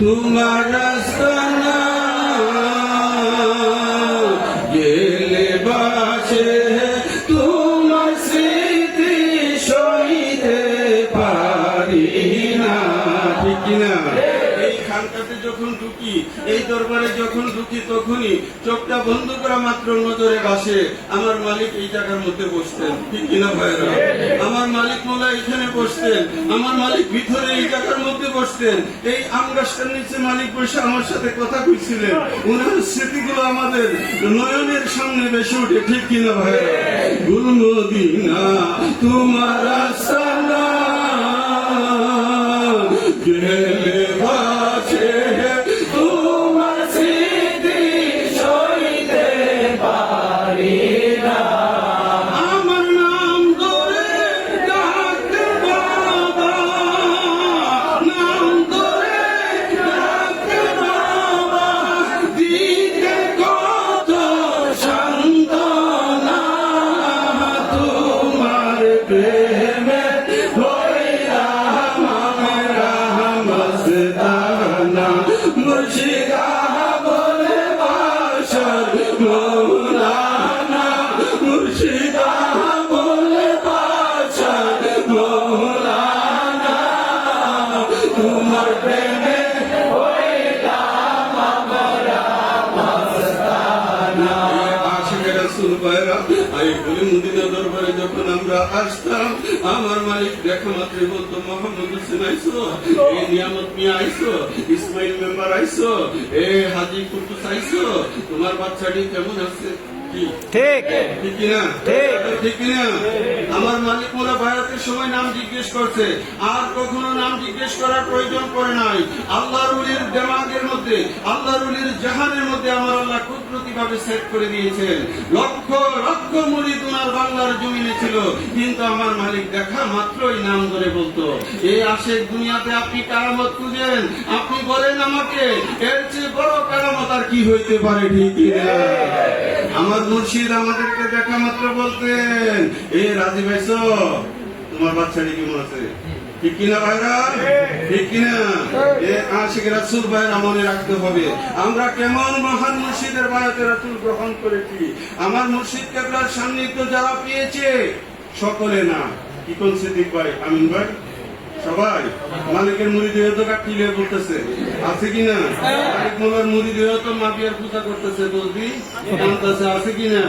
তোমার রাস্তা দরবারে যখন ঢুকি তখনই চোখটা বন্ধ করা মাত্র নজরে বাসে। আমার মালিক এই জায়গার মধ্যে বসতেন। ঠিক কিনা ভাইরা আমার মালিক মোলা এখানে বসতেন। আমার মালিক ভিতরে এই জায়গার মধ্যে বসতেন। এই আম গাছটার নিচে মালিক বসে আমার সাথে কথা কইছিলেন। ওনার স্মৃতিগুলো আমাদের নয়নের সামনে বেশি উঠে ঠিক কিনা ভাইরা গুলমদিনা তোমার আসানা প্রেমে হইলাম আমরা মস্তানা মুর্শিদা বলে বাসর মৌলানা মুর্শিদা বলে বাসর মৌলানা তোমার প্রেমে দরবারে যখন আমরা আসতাম আমার মালিক দেখা মাত্র বলতো মোহাম্মদ হোসেন আইসো এ নিয়ামত মিয়া আইসো ইসমাইল মেম্বার আইসো এ হাজি কুদ্দুস আইসো তোমার বাচ্চাটি কেমন আছে? ঠিক। ঠিক কিনা ঠিক। ঠিক আমার মালিক মোলা ভারতের সময় নাম জিজ্ঞেস করছে আর কখনো নাম জিজ্ঞেস করার প্রয়োজন পড়ে নাই। দেমাগের মধ্যে, আল্লাহর উলির জাহানের মধ্যে আমার আল্লাহ কুদরতি ভাবে সেট করে দিয়েছেন। লক্ষ লক্ষ মুড়ি তোমার বাংলার জমিনে ছিল, কিন্তু আমার মালিক দেখা মাত্রই নাম ধরে বলতো এই আশেক দুনিয়াতে আপনি কারামত খুঁজেন, আপনি বলেন আমাকে, এর চেয়ে বড় কারামত আর কি হইতে পারে ঠিক আমার মুর্শিদ আমাদেরকে দেখা মাত্র বলতেন, এ রাজি ভাইস তোমার বাচ্চাটি কেমন আছে ঠিক কিনা ভাইরা? ঠিক কিনা? এ আশিক রাসুল ভাইরা মনে রাখতে হবে। আমরা কেমন মহান মুর্শিদের বায়াতে রাসুল গ্রহণ করেছি? আমার মুর্শিদ কেবলার সান্নিধ্য যারা পেয়েছে সকলে না। কি কোন সিদ্দিক ভাই? আমিন ভাই? সবাই? মালিকের মুড়ি দিয়ে তো কাটিলে বলতেছে। আছে কিনা? মালিক মোলার মুড়ি দিয়ে তো মাপিয়ার পূজা করতেছে বলবি? আছে কিনা?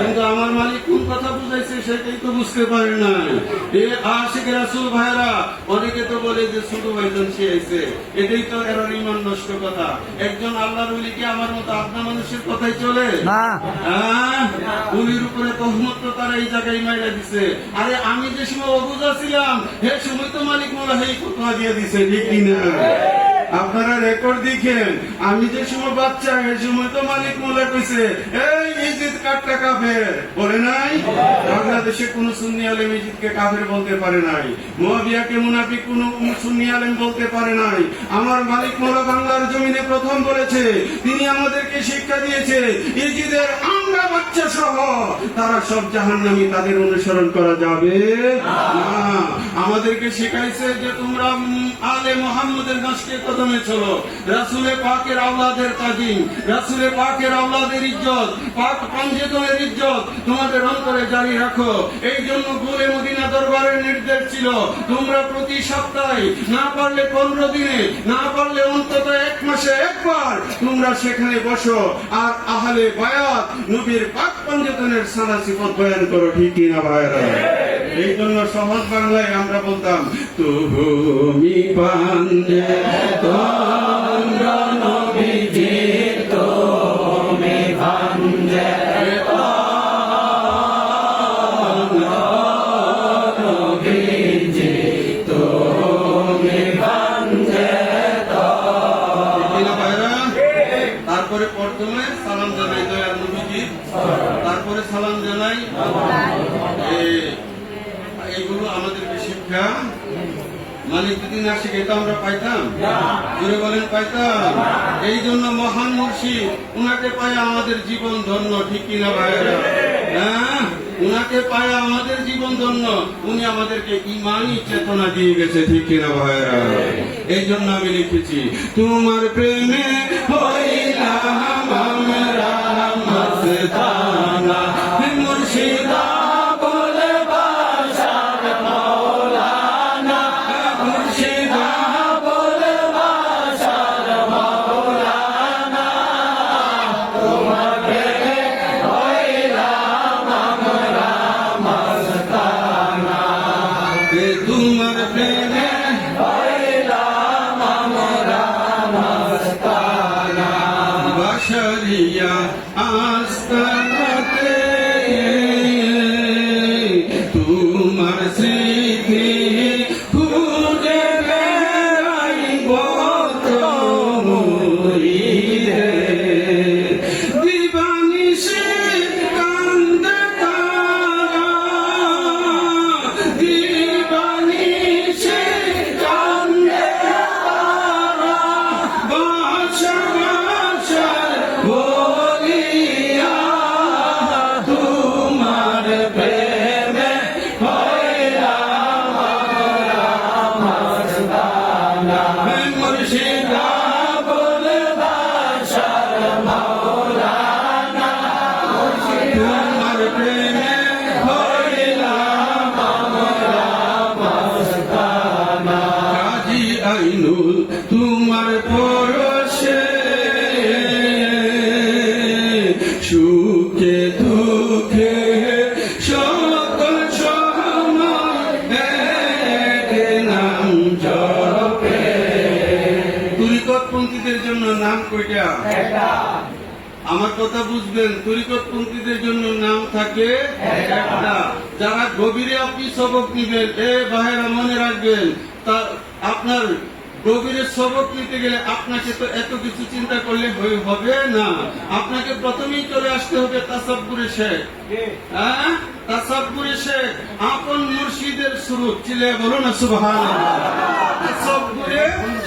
কিন্তু আমার মালিক কথা বুঝাইছে সেটাই তো বুঝতে পারে না। এ আশিক রাসুল ভাইরা অনেকে তো বলে যে ছোট ভাইজন সে আইছে এটাই তো এরা ইমান নষ্ট কথা। একজন আল্লাহর উলি কি আমার মতো আপনা মানুষের কথাই চলে? না। হ্যাঁ? উলির উপরে তহমত তো তারা এই জায়গায় মাইরা দিছে। আরে আমি যে সময় অবুজা ছিলাম হে সময় তো মালিক মোলা হেই কথা দিয়ে দিছে ঠিক কিনা? আপনারা রেকর্ড দেখেন। আমি যে সময় বাচ্চা হে সময় তো মালিক মোলা কইছে, এই ইজিদ কাটটা কাফের? বলে নাই। বাংলাদেশে কোন সুন্নি আলেম ইজিদকে কাফের বলতে পারে নাই। মুয়াবিয়াকে মুনাফিক কোন সুন্নি আলেম বলতে পারে নাই। আমার মালিক মোলা বাংলার জমিনে প্রথম বলেছে, তিনি আমাদেরকে শিক্ষা দিয়েছে ইজিদের আমরা বাচ্চা সহ। তারা সব জাহান্নামী তাদের অনুসরণ করা যাবে। আমাদেরকে শিখাইছে যে তোমরা আলে মোহাম্মদের কদমে চলো। রাসুলে পাকের আওলাদের রাসুলে পাকের আওলাদের ইজ্জত, পাক ইজ্জত তোমাদের অন্তরে জারি রাখো। এই জন্য গুলে মদিনা দরবারের নির্দেশ ছিল, তোমরা প্রতি সপ্তাহে না পারলে পনেরো দিনে, না পারলে অন্তত মাসে একবার, তোমরা সেখানে বসো। আর আহলে বায়াত নবীর পাক পঞ্জতনের সারা সিফত বয়ান করো, ঠিক কিনা ভাইরা এই জন্য সহজ বাংলায় আমরা বলতাম তুমি পান্ডে তোমরা তারপরে সালাম জানাই। এইগুলো আমাদেরকে শিক্ষা মানে যদি না শিখে তো আমরা পাইতাম? জুড়ে বলেন পাইতাম? এই জন্য মহান মুর্শিদ উনাকে পায় আমাদের জীবন ধন্য ঠিক কিনা ভাইয়েরা? হ্যাঁ? উনাকে পায় আমাদের জীবন ধন্য উনি আমাদেরকে ইমানই চেতনা দিয়ে গেছে ঠিক কিনা ভাইরা এই জন্য আমি লিখেছি তোমার প্রেমে হইলাম তোমার প্রেমে আমার কথা বুঝবেন, তরিকতপন্থীদের জন্য নাম থাকে যারা গভীরে আপনি সবক নিবেন এ ভাইয়েরা মনে রাখবেন, তা আপনার গভীরে শপথ নিতে গেলে আপনাকে তো এত কিছু চিন্তা করলে হবে না। আপনাকে প্রথমেই চলে আসতে হবে তাসাবপুরে শেখ। হ্যাঁ? তাসাব্বুরে শেখ। আপন মুর্শিদের সুরুত চিলে বলো না সুবহান তাসাব্বুরে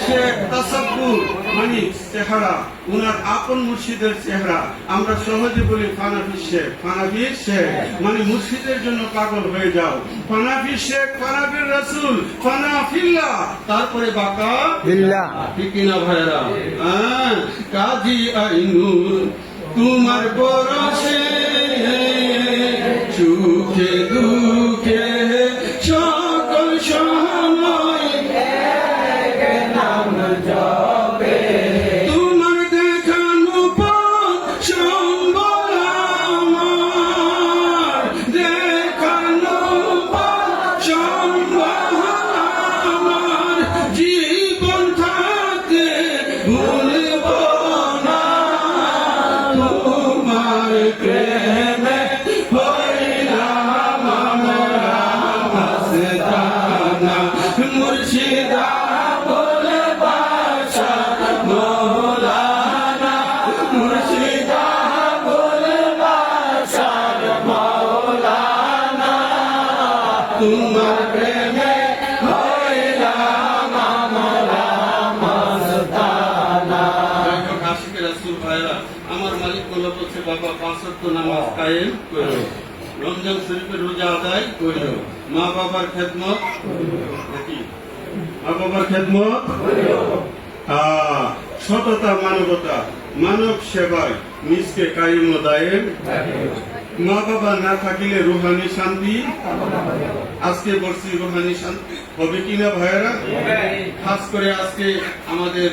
শেখ তাসাব্বুর মানে চেহারা। উনার আপন মুর্শিদের চেহারা। আমরা সহজে বলি ফানাফি শেখ ফানাফি শেখ। মানে মুর্শিদের জন্য পাগল হয়ে যাও। ফানাফি শেখ ফানাফির রাসূল ফানাফিল্লাহ তারপরে বাকা। বিল্লাহ ঠিক ভাইরা হ্যাঁ। কাজী আইনুল তোমার পরশে সুখে দুঃখে Hallelujah. পাঁচ নামাজ কায়েম করো রমজান শরীফের রোজা আদায় মা বাবার খেদমত মা বাবার খেদমত সততা মানবতা মানব সেবায় নিজকে কায়েম ও দায়েম মা বাবা না থাকিলে রুহানি শান্তি। আজকে বলছি রুহানি শান্তি। হবে কিনা ভাইয়েরা? খাস করে আজকে আমাদের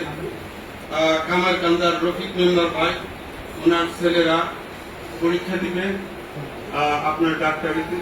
কামার কান্দার রফিক মেম্বার ভাই ওনার ছেলেরা পরীক্ষা দিবে আপনার ডাক্তারিতে।